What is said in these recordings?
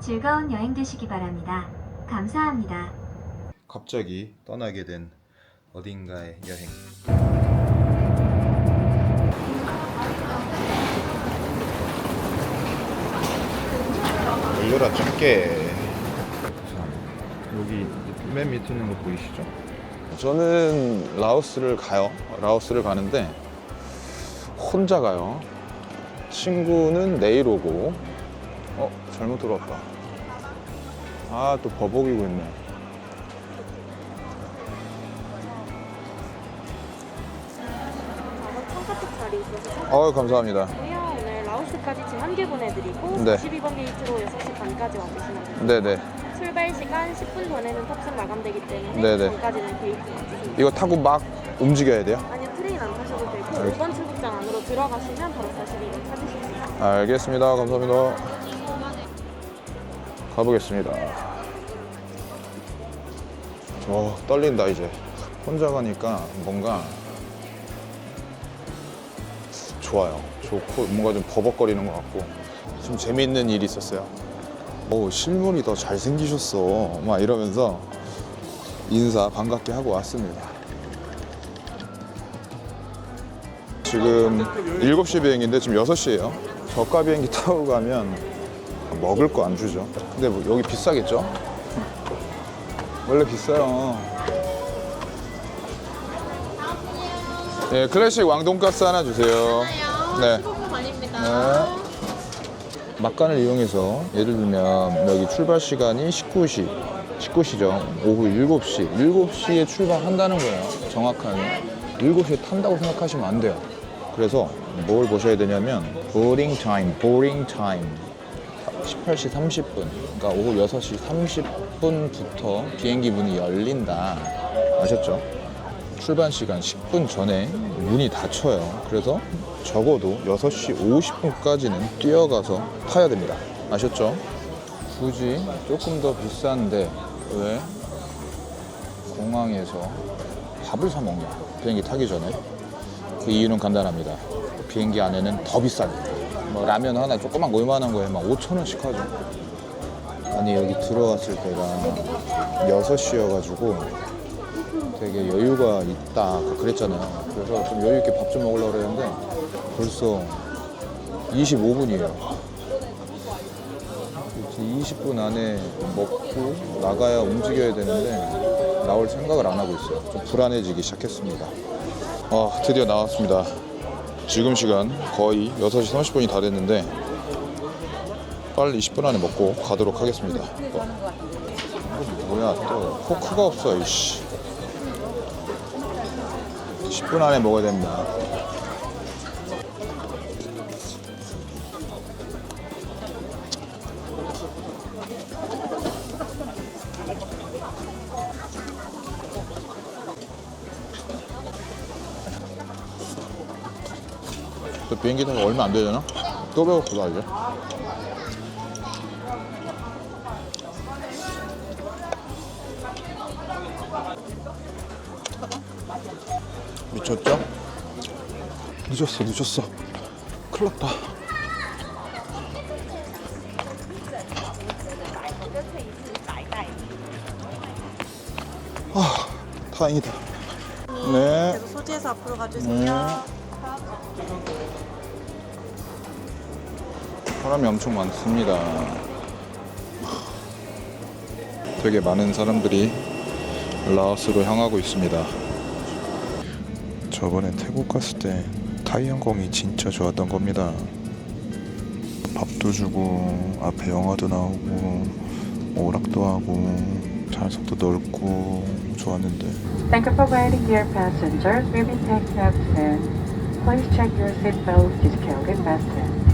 즐거운 여행 되시기 바랍니다. 감사합니다. 갑자기 떠나게 된 어딘가의 여행. 열려라 작게. 여기 맨 밑에 있는 거 보이시죠? 저는 라오스를 가요. 라오스를 가는데 혼자 가요. 친구는 내일 오고. 어, 잘못 들어왔다. 아, 또 버벅이고 있네. 자리 있어서 어, 감사합니다. 찾고요. 오늘 라오스까지 지금 한개 보내드리고 네. 92번 게이트로 6시 반까지 와주시면 돼요. 네네. 출발 시간 10분 전에는 탑승 마감되기 때문에 네 네. 전까지는 게이트 와주시면 이거 타고 막 움직여야 돼요? 아니요 트레인 안 타셔도 되고 알겠- 5번 출국장 안으로 들어가시면 바로 42번 찾으실 수 있어요. 알겠습니다. 감사합니다. 가보겠습니다. 어, 떨린다, 이제. 혼자 가니까 뭔가 좋아요. 좋고, 뭔가 좀 버벅거리는 것 같고. 좀 재밌는 일이 있었어요. 오, 실물이 더 잘생기셨어. 막 이러면서 인사 반갑게 하고 왔습니다. 지금 7시 비행인데 지금 6시예요. 저가 비행기 타고 가면 먹을 거 안 주죠. 근데 뭐 여기 비싸겠죠? 원래 비싸요. 네, 클래식 왕돈가스 하나 주세요. 네. 네. 막간을 이용해서 예를 들면 여기 출발 시간이 19시, 19시죠. 오후 7시. 7시에 출발한다는 거예요. 정확하게. 7시에 탄다고 생각하시면 안 돼요. 그래서 뭘 보셔야 되냐면 boarding time, boarding time. 18시 30분. 그러니까 오후 6시 30분부터 비행기 문이 열린다. 아셨죠? 출발 시간 10분 전에 문이 닫혀요. 그래서 적어도 6시 50분까지는 뛰어가서 타야 됩니다. 아셨죠? 굳이 조금 더 비싼데 왜 공항에서 밥을 사 먹냐? 비행기 타기 전에. 그 이유는 간단합니다. 비행기 안에는 더 비싸요. 뭐 라면 하나 조그만 거 얼마나 거에 막 5천 원씩 하죠. 아니 여기 들어왔을 때가 6시여가지고 되게 여유가 있다 아까 그랬잖아요. 그래서 좀 여유 있게 밥 좀 먹으려고 그랬는데 벌써 25분이에요. 20분 안에 먹고 나가야 움직여야 되는데 나올 생각을 안 하고 있어요. 좀 불안해지기 시작했습니다. 아, 드디어 나왔습니다. 지금 시간 거의 6시 30분이 다 됐는데 빨리 20분 안에 먹고 가도록 하겠습니다. 어. 이거 뭐야 또 포크가 없어 이씨. 10분 안에 먹어야 됩니다. 비행기 타고 얼마 안 되려나? 또 배고프다 이제. 미쳤죠? 늦었어 늦었어 큰일 났다 아 다행이다 네 계속 소지해서 앞으로 네. 사람이 엄청 많습니다. 되게 많은 사람들이 라오스로 향하고 있습니다. 저번에 태국 갔을 때 타이 항공이 진짜 좋았던 겁니다. 밥도 주고 앞에 영화도 나오고 오락도 하고 좌석도 넓고 좋았는데 Thank you for waiting, dear passengers. We'll be taking off soon. Please check your seatbelt securely fastened.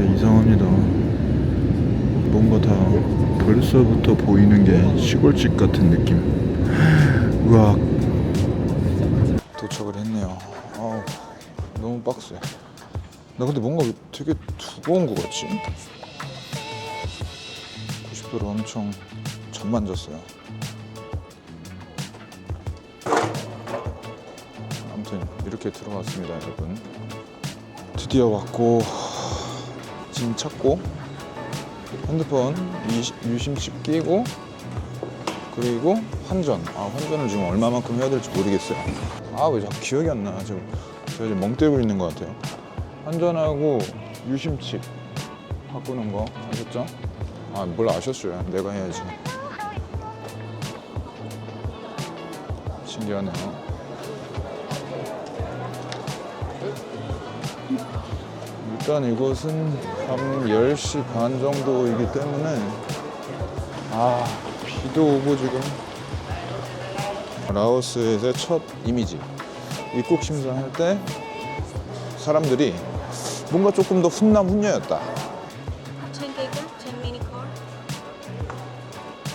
다 내려왔는데 이상합니다 뭔가 다 벌써부터 보이는 게 시골집 같은 느낌 으악 도착을 했네요 아우 너무 빡세 나 근데 뭔가 되게 두꺼운 거 같지? 고속도로 엄청 전만졌어요. 아무튼 이렇게 들어왔습니다, 여러분. 드디어 왔고 짐 찾고 핸드폰 이- 유심칩 끼고 그리고 환전. 아 환전을 지금 얼마만큼 해야 될지 모르겠어요. 아 왜 자꾸 기억이 안 나? 지금 제가 지금 멍 때리고 있는 것 같아요. 환전하고 유심칩 바꾸는 거 아셨죠? 아뭘 아셨어요? 내가 해야지. 신기하네요. 일단 이곳은 밤 10시 반 정도이기 때문에 아 비도 오고 지금 라오스에서의 첫 이미지 입국 심사할 때 사람들이 뭔가 조금 더 훈남 훈녀였다 10 giga, 10 mini card.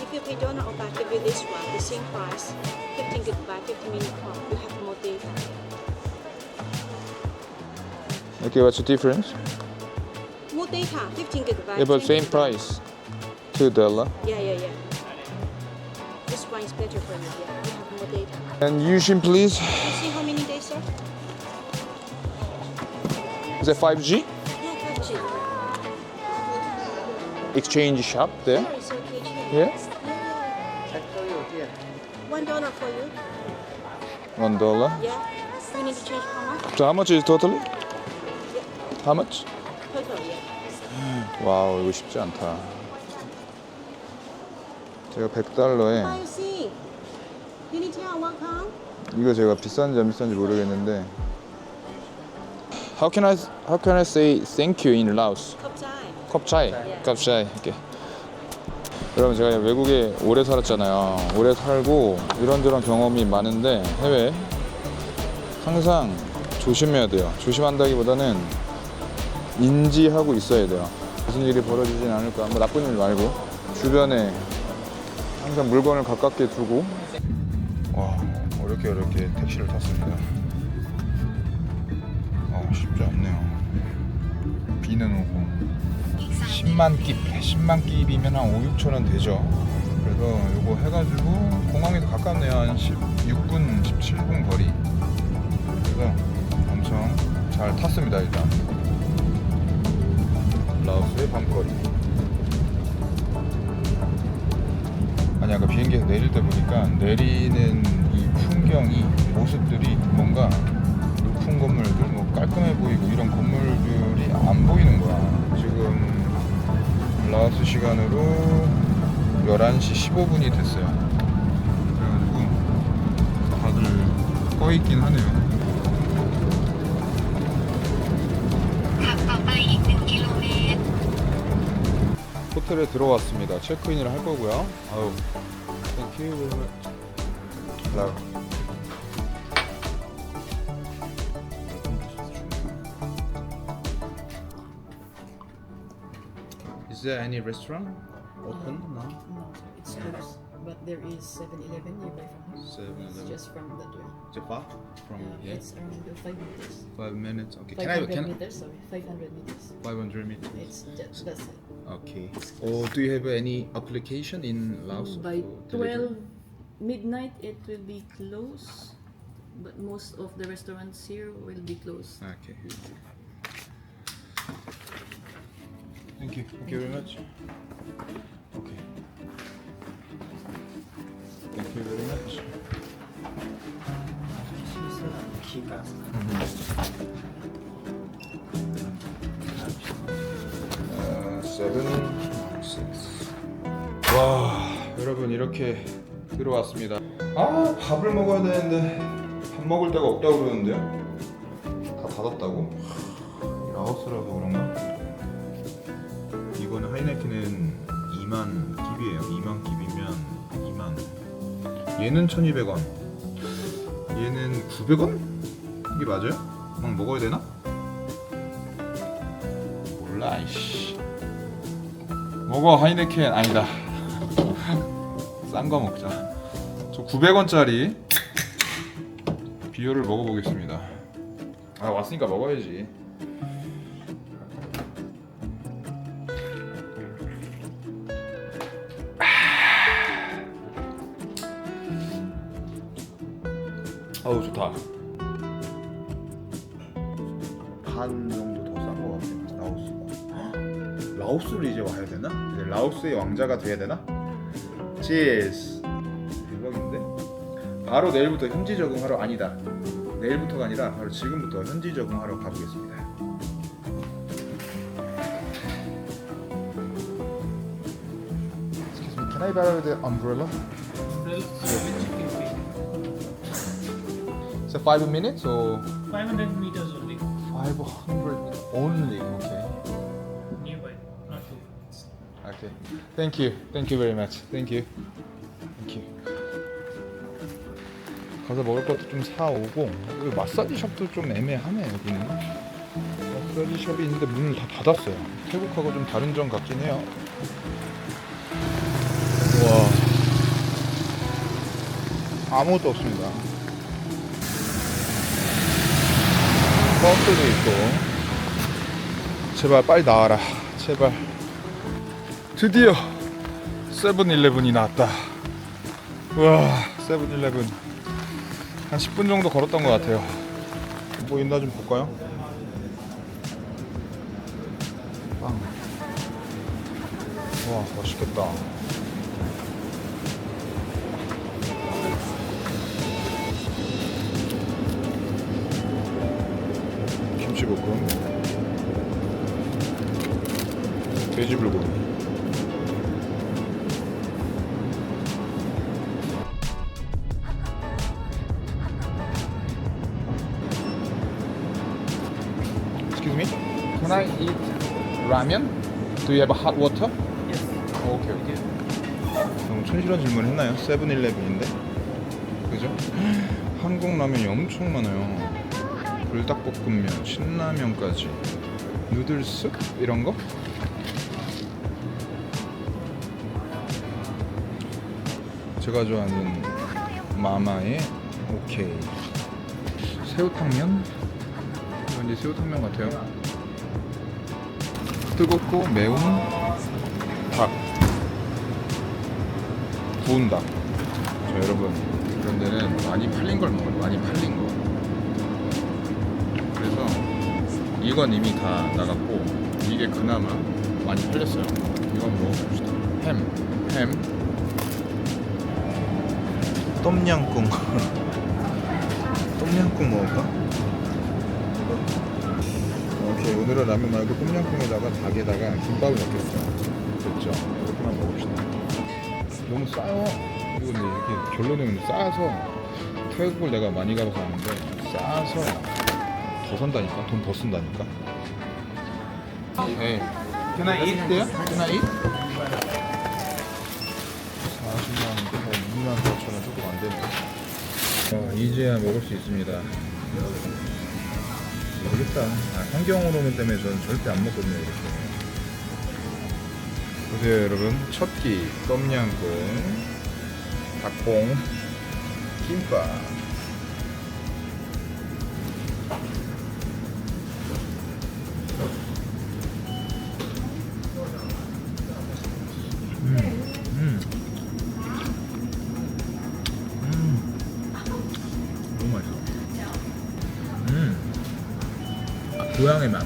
If you donor or back, give you this one, the same price. 15 gigabyte, 50 mini card. You have Okay, what's the difference? More data, 15 gigabyte. Yeah, but 10 same price. Two dollar. Yeah, yeah, yeah. This one is better for you. Yeah, you have more data. And Yushin, please. You see how many days, sir? Is it 5G? Yeah, 5G. Exchange shop there. Yeah, it's okay. Yeah. One dollar for you. One dollar. Yeah. You need to change how much? So how much is totally? How much? 와우 이거 쉽지 않다. 제가 100달러에 What you see? You need to have one count? 이거 제가 비싼지 안 비싼지 모르겠는데 How can I how can I say thank you in Laos? Cup. 컵차이, 컵차이 이렇게. 여러분 제가 외국에 오래 살았잖아요. 오래 살고 이런저런 경험이 많은데 해외 항상 조심해야 돼요. 조심한다기보다는 인지하고 있어야 돼요. 무슨 일이 벌어지진 않을까. 뭐 나쁜 일 말고 주변에 항상 물건을 가깝게 두고. 와 어렵게 어렵게 택시를 탔습니다. 어 쉽지 않네요. 비는 오고 10만 깁, 10만 깁이면 한 5, 6천 원 되죠. 그래서 이거 해가지고 공항에서 가깝네요. 한 16분, 17분 거리. 그래서 엄청 잘 탔습니다 일단. 라오스의 밤거리. 아니 아까 비행기에서 내릴 때 보니까 내리는 이 풍경이 모습들이 뭔가 높은 건물들 뭐 깔끔해 보이고 이런 건물들이 안 보이는 거야. 지금 라오스 시간으로 11시 15분이 됐어요. 그래가지고 다들 꺼 있긴 하네요. 호텔에 들어왔습니다. 체크인을 할 거고요. 아우, much. Hello. Is there any restaurant open now? No, it's closed. But there is 7-Eleven nearby from us. 7-Eleven. It's just from that way. Is it far from Uh, here? It's around the 5 meters. Five minutes. Okay. Can I? 500 Can meters, sorry. 500 meters. 500 meters. It's just that's it. Okay. Or do you have any application in Laos? By for delivery? 12 midnight, it will be closed. But most of the restaurants here will be closed. Okay. Thank you. Thank you very much. Okay. Thank you very much. 어, 와, 여러분 이렇게 들어왔습니다. 아, 밥을 먹어야 되는데 밥 먹을 데가 없다고 그러는데요? 다 닫았다고? 하, 라오스라서 그런가? 이거는 하이네켄은 2만 깁이에요. 2만 깁이면 2만. 얘는 1,200원. 얘는 900원? 이게 맞아요? 막 먹어야 되나? 몰라, 이씨. 먹어 하이네켄 아니다. 싼 거 먹자. 저 900원짜리 비율을 먹어보겠습니다. 아 왔으니까 먹어야지. 아우 좋다. 반 정도 더 싼 거 같아. 라오스. 라오스를 이제 와야 되나? 라오스의 왕자가 돼야 되나? 치즈. 대박인데? 바로 내일부터 현지 적응하러 아니다. 내일부터가 아니라 바로 지금부터 현지 적응하러 가보겠습니다. Excuse me, can I borrow the umbrella? So five minutes or 500 meters only, five hundred only? Okay. Okay. Thank you. Thank you very much. Thank you. Thank you. 가서 먹을 것도 좀 사오고 여기 마사지 샵도 좀 애매하네 여기는 마사지 샵이 있는데 문을 다 닫았어요 태국하고 좀 다른 점 같긴 해요 와 아무것도 없습니다 버스도 있고 제발 빨리 나와라 제발 드디어 세븐일레븐이 나왔다. 우와, 세븐일레븐. 한 10분 정도 걸었던 것 같아요. 뭐 있나 좀 볼까요? 빵. 와, 맛있겠다. 김치볶음. 돼지불고기. Ramen? Do you have hot water? Yes. 오케이 오케이. 너무 촌스러운 질문을 했나요? 세븐일레븐인데. 그죠? 한국 라면이 엄청 많아요. 불닭볶음면, 신라면까지, 누들스 이런 거? 제가 좋아하는 마마의 오케이. 새우탕면? 왠지 새우탕면 같아요. 뜨겁고 매운 닭. 구운 닭. 자, 여러분. 이런 데는 많이 팔린 걸 먹어요. 많이 팔린 거. 그래서 이건 이미 다 나갔고, 이게 그나마 많이 팔렸어요. 이건 먹어봅시다. 햄. 햄. 똠양꿍. 똠양꿍 먹을까? 오늘은 라면 말고 똠양꿍에다가 닭에다가 김밥을 넣겠어 됐죠? 이렇게만 먹읍시다. 너무 싸요. 이거 근데 이렇게 결론은 싸서 태국을 내가 많이 가서 사는데 싸서 더 산다니까? 돈 더 쓴다니까? 에이 Can I eat there? Can I eat? 40만 원인데 한 2만 4천 원 조금 안 되네. 어, 이제야 먹을 수 있습니다 모르겠다. 아, 환경 호르몬 때문에 저는 절대 안 먹거든요, 이렇게. 보세요, 여러분. 첫 끼, 똠양꿍, 닭봉, 김밥. 고향의 맛.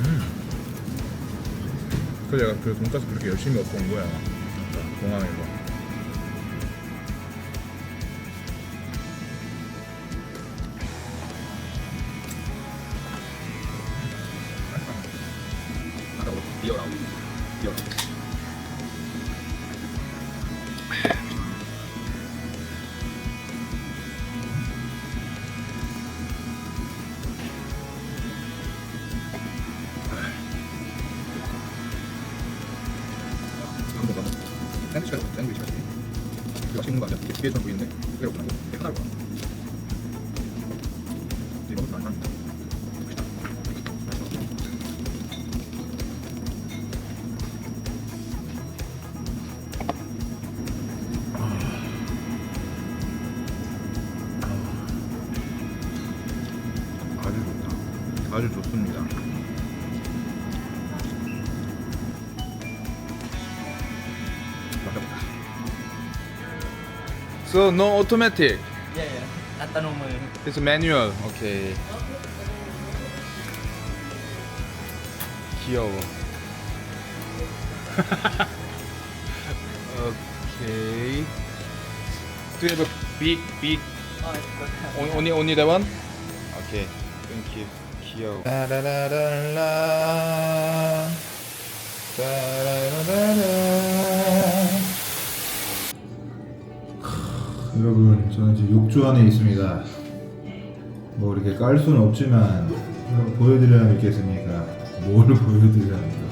음. 그래서 내가 그 돈가스 그렇게 열심히 먹고 온 거야. 공항에서. 맛있는 거 아니야? 이게 뒤에처럼 보이는데? 그게 하나로 So no automatic. Yeah, yeah. At normal. It's manual. Okay. 귀여워. okay. Do you have a big, big? Oh, it's good. On- Only, only that one? Okay. Thank you. 귀여워. 따라라라라. 따라라라라. 여러분 저는 지금 욕조 안에 있습니다. 뭐 이렇게 깔 수는 없지만 보여드려야 믿겠습니까 뭘 보여드려야 합니까?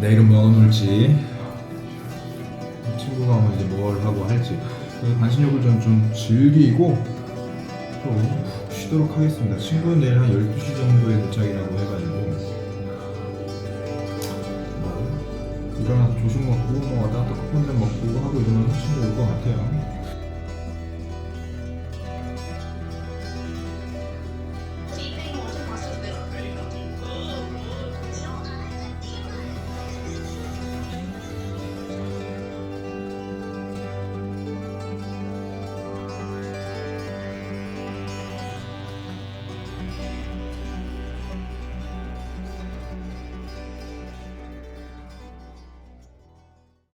내일은 뭐 넣어놓을지 친구가 오면 이제 뭘 하고 할지. 그 반신욕을 좀, 좀 즐기고 또 쉬도록 하겠습니다. 친구는 내일 한 12시 정도에 도착이라고 해가 일어나서 조식 먹고 뭐 왔다 갔다 커피 한잔 먹고 하고 이러면 훨씬 좋을 것 같아요